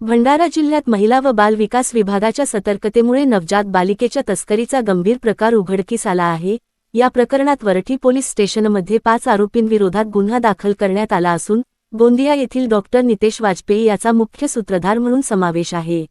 भंडारा जिल्ह्यात महिला व बाल विकास विभागाच्या सतर्कतेमुळे नवजात बालिकेच्या तस्करीचा गंभीर प्रकार उघडकीस आला आहे. या प्रकरणात वरठी पोलीस स्टेशनमध्ये पाच आरोपींविरोधात गुन्हा दाखल करण्यात आला असून गोंदिया येथील डॉक्टर नितेश वाजपेयी याचा मुख्य सूत्रधार म्हणून समावेश आहे.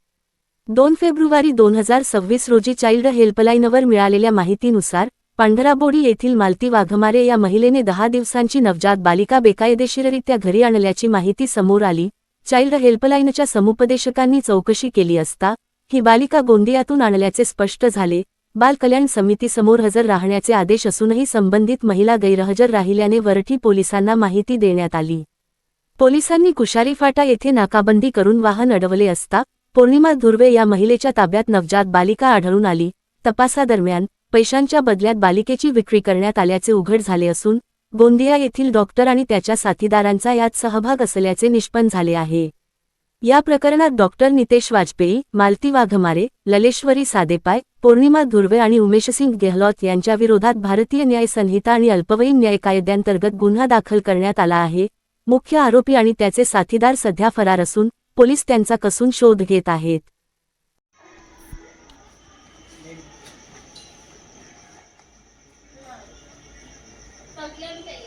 दोन फेब्रुवारी दोन हजार सव्वीस रोजी चाइल्ड हेल्पलाईनवर मिळालेल्या माहितीनुसार पांढराबोडी येथील मालती वाघमारे या महिलेने दहा दिवसांची नवजात बालिका बेकायदेशीररित्या घरी आणल्याची माहिती समोर आली. चाइल्ड हेल्पलाईनच्या समुपदेशकांनी चौकशी केली असता ही बालिका गोंदियातून आणल्याचे स्पष्ट झाले. बाल कल्याण समितीसमोर हजर राहण्याचे आदेश असूनही संबंधित महिला गैरहजर राहिल्याने वरठी पोलिसांना माहिती देण्यात आली. पोलिसांनी कुशारी फाटा येथे नाकाबंदी करून वाहन अडवले असता पौर्णिमा धुर्वे या महिलेच्या ताब्यात नवजात बालिका आढळून आली. तपासादरम्यान पैशांच्या बदल्यात बालिकेची विक्री करण्यात आल्याचे उघड झाले असून गोंदिया येथील डॉक्टर आणि त्याच्या साथीदारांचा यात सहभाग असल्याचे निष्पन्न झाले आहे. या प्रकरणात डॉक्टर नितेश वाजपेयी मालती वाघमारे ललेश्वरी सादेपाय पौर्णिमा धुर्वे आणि उमेशसिंग गेहलोत यांच्या विरोधात भारतीय न्याय संहिता आणि अल्पवयीन न्याय कायद्यांतर्गत गुन्हा दाखल करण्यात आला आहे. मुख्य आरोपी आणि त्याचे साथीदार सध्या फरार असून पोलीस त्यांचा कसून शोध घेत आहेत. ಕ್ಲಿಯರ್ ಅಂತ ಹೇಳಿ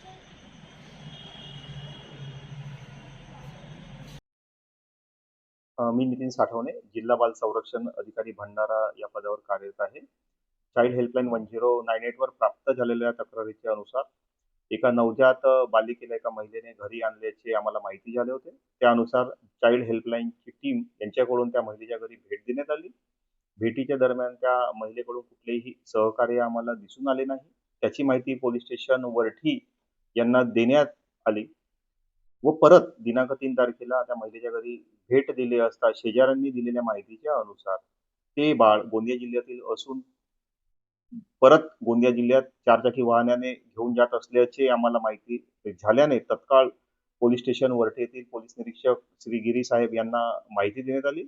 मी नितीन साठवणे जिल्हा बाल संरक्षण अधिकारी भंडारा या पदावर कार्यरत आहे. Child helpline one zero nine एटवर प्राप्त झालेल्या तक्रारीच्या अनुसार एका नवजात बालिकेला एका महिलेने घरी आणल्याचे आम्हाला माहिती झाले होते. त्यानुसार चाइल्ड हेल्पलाईनची टीम यांच्याकडून त्या महिलेच्या घरी भेट देण्यात आली. भेटीच्या दरम्यान त्या महिलेकडून कुठलेही सहकार्य आम्हाला दिसून आले नाही. त्याची माहिती पोलीस स्टेशन वरठी यांना देण्यात आली. व परत दिनांक तीन तारखेला त्या महिलेच्या घरी भेट दिली असता शेजाऱ्यांनी दिलेल्या माहितीच्या अनुसार ते बाळ गोंदिया जिल्ह्यातील असून परत गोंदिया जिल्ह्यात चारचाकी वाहनाने घेऊन जात असल्याचे आम्हाला माहिती झाल्याने तत्काळ पोलीस स्टेशन वरठे येथील पोलीस निरीक्षक श्री गिरी साहेब यांना माहिती देण्यात आली.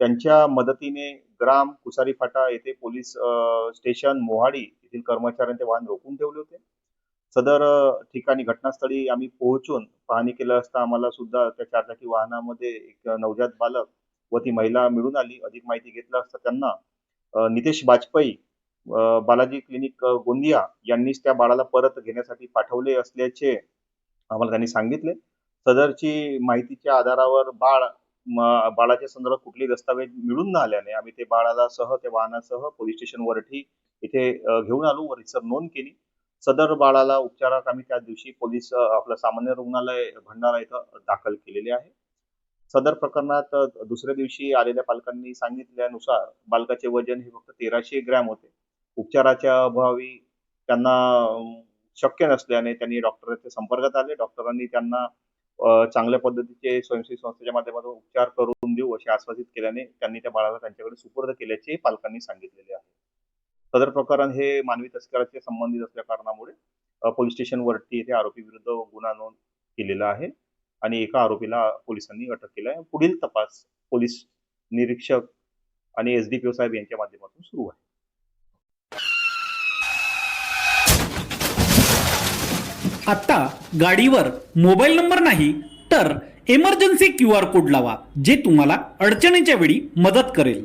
त्यांच्या मदतीने ग्राम कुसारी फाटा येथे पोलीस स्टेशन मोहाडी येथील कर्मचाऱ्यांचे वाहन रोखून ठेवले होते. सदर ठिकाणी घटनास्थळी आम्ही पोहोचून पाहणी केलं असता आम्हाला सुद्धा त्या चारचाकी वाहनामध्ये एक नवजात बालक व ती महिला मिळून आली. अधिक माहिती घेतलं असता त्यांना नितेश बाजपेयी बालाजी क्लिनिक गोंदिया यांनीच त्या बाळाला परत घेण्यासाठी पाठवले असल्याचे आम्हाला त्यांनी सांगितले. सदरची माहितीच्या आधारावर बाळ बाळाच्या संदर्भात कुठली दस्तावेज मिळून न आल्याने आम्ही ते बाळाला सह त्या वाहनासह पोलीस स्टेशन वरठी इथे घेऊन आलो व रिसर नोंद केली. सदर बाळाला उपचारात आम्ही त्या दिवशी पोलीस आपलं सामान्य रुग्णालय भंडारा इथं दाखल केलेले आहे. सदर प्रकरणात दुसऱ्या दिवशी आलेल्या पालकांनी सांगितल्यानुसार बालकाचे वजन हे फक्त तेराशे ग्रॅम होते. उपचाराच्या अभावी त्यांना शक्य नसल्याने त्यांनी डॉक्टरांच्या संपर्कात आले. डॉक्टरांनी त्यांना चांगल्या पद्धतीचे स्वयंसेवी संस्थेच्या माध्यमातून उपचार करून देऊ असे आश्वासित केल्याने त्यांनी त्या बाळाला त्यांच्याकडे सुपूर्द केल्याचे पालकांनी सांगितलेले आहे. सदर प्रकरण हे मानवी तस्कराचे संबंधित असल्या कारणामुळे पोलीस स्टेशन वरती येथे आरोपी विरुद्ध गुन्हा नोंद केलेला आहे आणि एका आरोपीला पोलिसांनी अटक केली आहे. पुढील तपास पोलीस निरीक्षक आणि एस डी पी ओ साहेब यांच्या माध्यमातून सुरू आहे. आता गाडीवर मोबाईल नंबर नाही तर एमर्जन्सी क्यू आर कोड लावा जे तुम्हाला अडचणीच्या वेळी मदत करेल.